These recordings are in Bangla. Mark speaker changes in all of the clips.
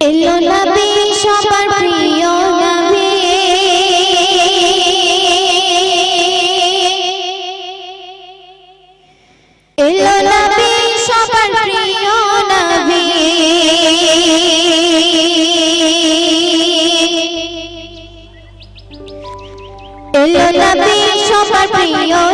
Speaker 1: এলো নবী সবার প্রিয় নবী। এলো নবী সবার প্রিয় নবী। এলো নবী সবার প্রিয়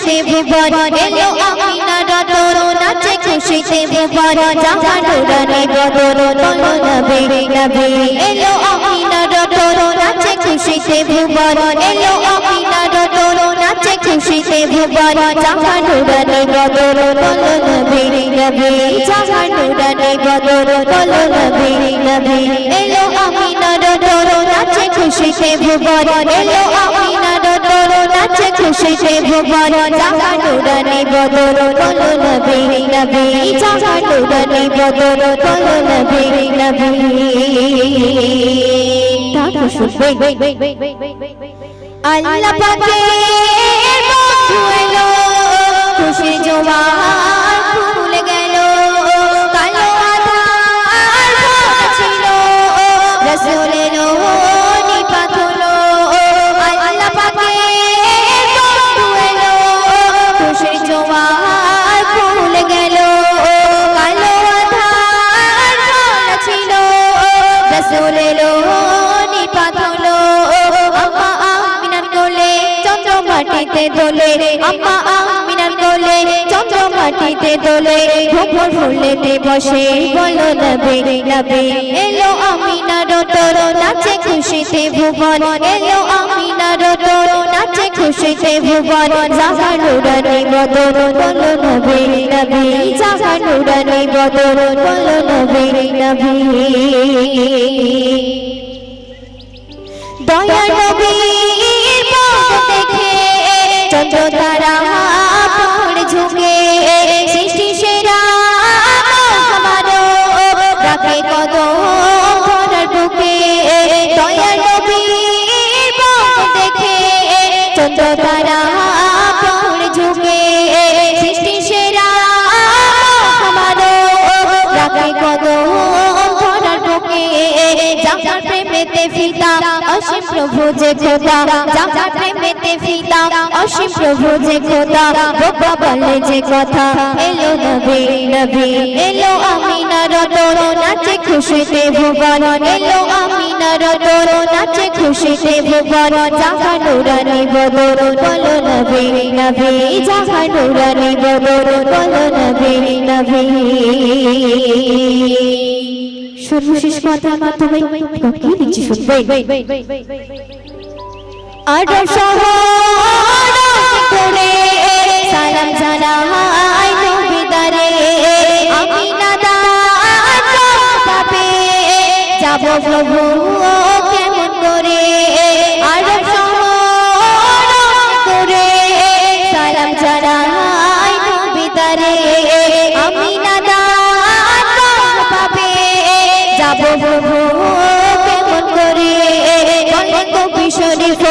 Speaker 1: খুশিতে ভুবন, এলো আমিনার তোর নাচে খুশিতে ভুবন জাহানো রানে বদর তলো নবী। নবী এলো আমিনার তোর নাচে খুশিতে ভুবন, এলো আমিনার তোর নাচে খুশিতে ভুবন জাহানো রানে বদর তলো নবী। নবী জাহানো রানে বদর তলো নবী। নবী এলো আমিনার তোর নাচে খুশিতে ভুবন, এলো আমিনার তোর নাচে খুশিতে ভুবন জাহানো রানে বদর তলো নবী। নবী জাহানো রানে বদর তলো নবী। নবী তারপর শুনবেন আল্লাহ পাকের বন্ধু এলো খুশি জোয়ার এলো নিপাত আম্মা আমিনার কোলে চন্দ্র মাটিতে দোলে। আম্মা আমিনার কোলে চন্দ্র মাটিতে দোলে। ভোর ফুলেতে বসে বলো নবে নবে এলো আমিনার তোর, নাচে খুশিতে ভুবন। এলো আমিনার তোর, নাচে খুশিতে ভুবন। জাগানো রানী বদর বলো নবে নবে বদর বলো নবে নবে। দয়া নবীর পথ দেখে চন্দ্র তারা পড় ঝুঁকে সৃষ্টি সেরা আমারও রাখে ধরার বুকে। দয়া নবীর পথ দেখে চন্দ্র তারা যার প্রেমেতে ফিদা অসীম প্রভু যে খোদা। যার প্রেমেতে ফিদা অসীম প্রভু যে খোদা। বাবা বলে যে কথা, এলো নবী নবী। এলো আমিনার তোর নাচে খুশিতে ভুবন। এলো আমিনার তোর নাচে খুশিতে ভুবন। জাহা নুরানি বদর, বলো নবী নবী। জাহা নুরানি বদর, বলো নবী নবী। সর্বশেষ কথার মাধ্যমে কি দিচ্ছি শুনবেন। আর শহর করে সালাম জানাই আমি না যাব প্রভু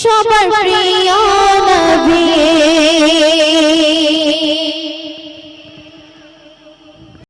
Speaker 1: সবার প্রিয়।